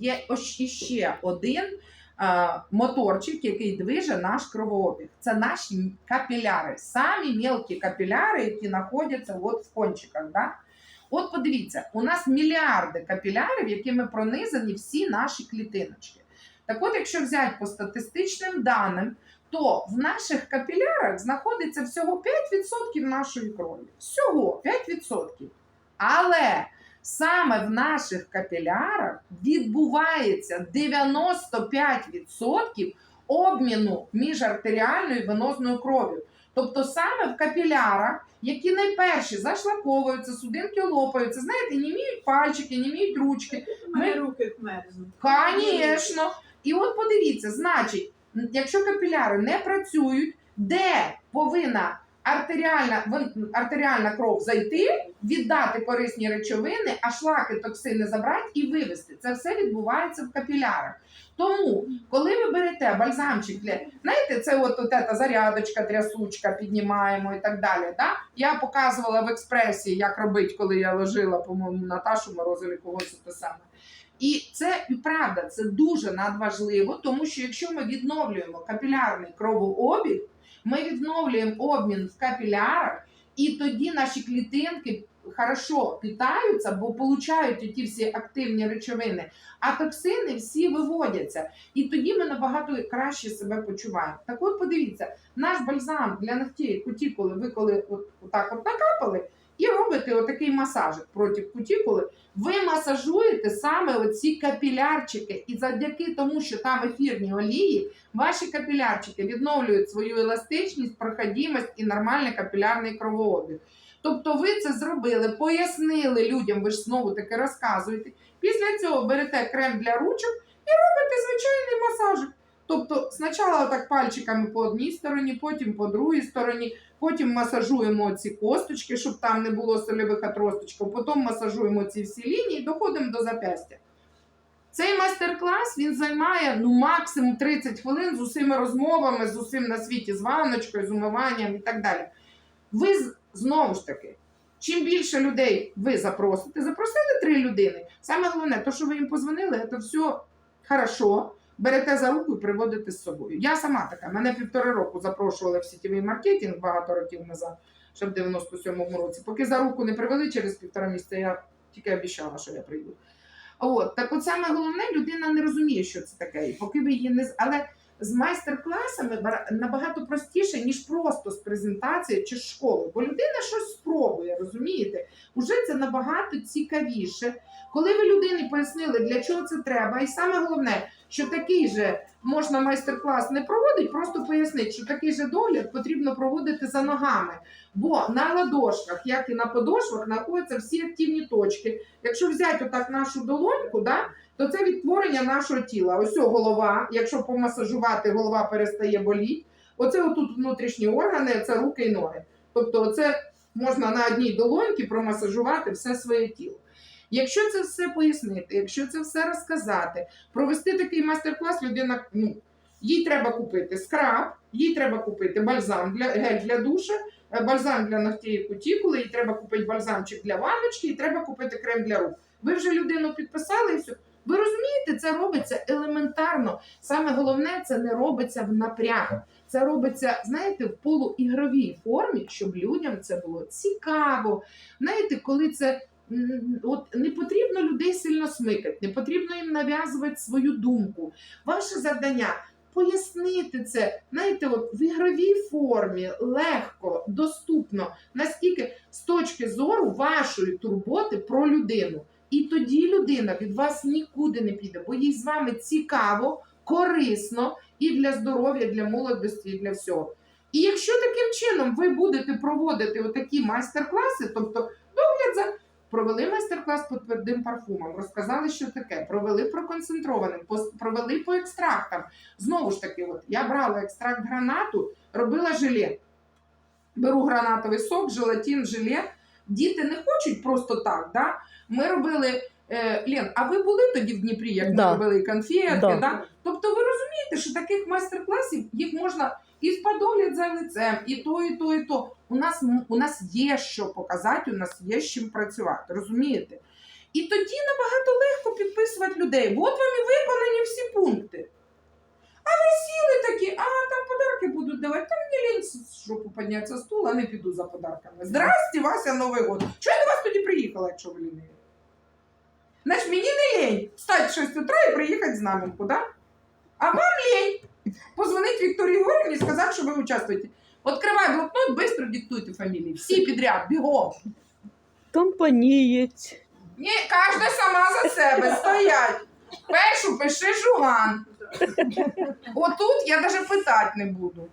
є іще один а, моторчик, який движе наш кровообіг. Це наші капіляри, самі мелкі капіляри, які знаходяться от в кончиках. Да? От подивіться, у нас мільярди капілярів, якими пронизані всі наші клітиночки. Так от, якщо взяти по статистичним даним, то в наших капілярах знаходиться всього 5% нашої крові. Всього 5%. Але саме в наших капілярах відбувається 95% обміну між артеріальною і венозною кров'ю. Тобто саме в капілярах, які найперші зашлаковуються, судинки лопаються, знаєте, німіють пальчики, німіють ручки. Мене руки. Звісно. І от подивіться, значить, якщо капіляри не працюють, де повинна артеріальна, артеріальна кров зайти, віддати корисні речовини, а шлаки, токсини забрати і вивести. Це все відбувається в капілярах. Тому, коли ви берете бальзамчик для знаєте, це от, от ета зарядочка, трясучка, піднімаємо і так далі. Да? Я показувала в експресі, як робити, коли я ложила, по-моєму, Наташу Морозові когось те саме. І це і правда, це дуже надважливо, тому що якщо ми відновлюємо капілярний кровообіг, ми відновлюємо обмін в капілярах, і тоді наші клітинки хорошо питаються, бо получають ті всі активні речовини, а токсини всі виводяться. І тоді ми набагато краще себе почуваємо. Так от подивіться, наш бальзам для ногтів кутікули, ви коли от, так от накапали, і робите отакий масажик проти кутікули, ви масажуєте саме оці капілярчики. І завдяки тому, що там ефірні олії, ваші капілярчики відновлюють свою еластичність, проходимость і нормальний капілярний кровообіг. Тобто ви це зробили, пояснили людям, ви ж знову таки розказуєте. Після цього берете крем для ручок і робите звичайний масажик. Тобто, спочатку так пальчиками по одній стороні, потім по другій стороні, потім масажуємо ці косточки, щоб там не було сольових отросточків, потім масажуємо ці всі лінії, доходимо до запястя. Цей майстер-клас він займає ну максимум 30 хвилин з усіма розмовами, з усім на світі, з ванночкою, з умиванням і так далі. Ви знову ж таки, чим більше людей ви запросите, запросили три людини. Саме головне, то, що ви їм позвонили, це все хорошо. Берете за руку і приводите з собою. Я сама така. Мене півтори року запрошували в сітєвий маркетинг багато років назад, ще в 97-му році. Поки за руку не привели через півтора місяця, я тільки обіцяла, що я прийду. От так, от саме головне, людина не розуміє, що це таке. І поки ви її не але з майстер-класами набагато простіше, ніж просто з презентацією чи з школи. Бо людина щось спробує, розумієте? Уже це набагато цікавіше. Коли ви людині пояснили, для чого це треба, і саме головне, що такий же можна майстер-клас не проводити, просто пояснити, що такий же догляд потрібно проводити за ногами. Бо на ладошках, як і на подошвах, знаходяться всі активні точки. Якщо взяти отак нашу долоньку, да, то це відтворення нашого тіла. Ось голова, якщо помасажувати, голова перестає боліти. Оце отут внутрішні органи, це руки і ноги. Тобто, оце можна на одній долоньці промасажувати все своє тіло. Якщо це все пояснити, якщо це все розказати, провести такий майстер-клас, людина, ну, їй треба купити скраб, їй треба купити бальзам для гель для душа, е, бальзам для ногтей і кутікули, їй треба купити бальзамчик для ванночки, і треба купити крем для рук. Ви вже людину підписали і все. Ви розумієте, це робиться елементарно. Саме головне, це не робиться в напряг. Це робиться, знаєте, в полуігровій формі, щоб людям це було цікаво. Знаєте, коли це от не потрібно людей сильно смикати, не потрібно їм нав'язувати свою думку. Ваше завдання пояснити це, знаєте, от в ігровій формі, легко, доступно, наскільки з точки зору вашої турботи про людину. І тоді людина від вас нікуди не піде, бо їй з вами цікаво, корисно і для здоров'я, для молодості, і для всього. І якщо таким чином ви будете проводити отакі майстер-класи, тобто догляд за провели майстер-клас по твердим парфумам, розказали, що таке, провели про концентрованим, провели по екстрактам. Знову ж таки, от я брала екстракт гранату, робила желе. Беру гранатовий сок, желатин, желе. Діти не хочуть просто так. Да? Ми робили. Е, Лен, а ви були тоді в Дніпрі, як ми робили і конфети? Да. Да. Тобто ви розумієте, що таких майстер-класів їх можна і сподогляд за лицем, і то, і то, і то. У нас, у нас є що показати, у нас є з чим працювати, розумієте? І тоді набагато легко підписувати людей. От вам і виконані всі пункти. А ви сіли такі, а там подарки будуть давати. Там мені лінь з жопу підняти со стула, не піду за подарками. Здрасте, Вася, Новий год. Чого я до вас тоді приїхала, якщо ви ліниві? Значить, мені не лень встати в 6 утра і приїхати з нами, куди? А вам лень позвонити Вікторії Горівні і сказати, що ви участвуєте. Откривай блокнот, швидко диктуйте фамілії. Всі підряд, бігом. Компанієць. Ні, кожна сама за себе стоять. Першу пиши жуган. Отут я навіть питати не буду.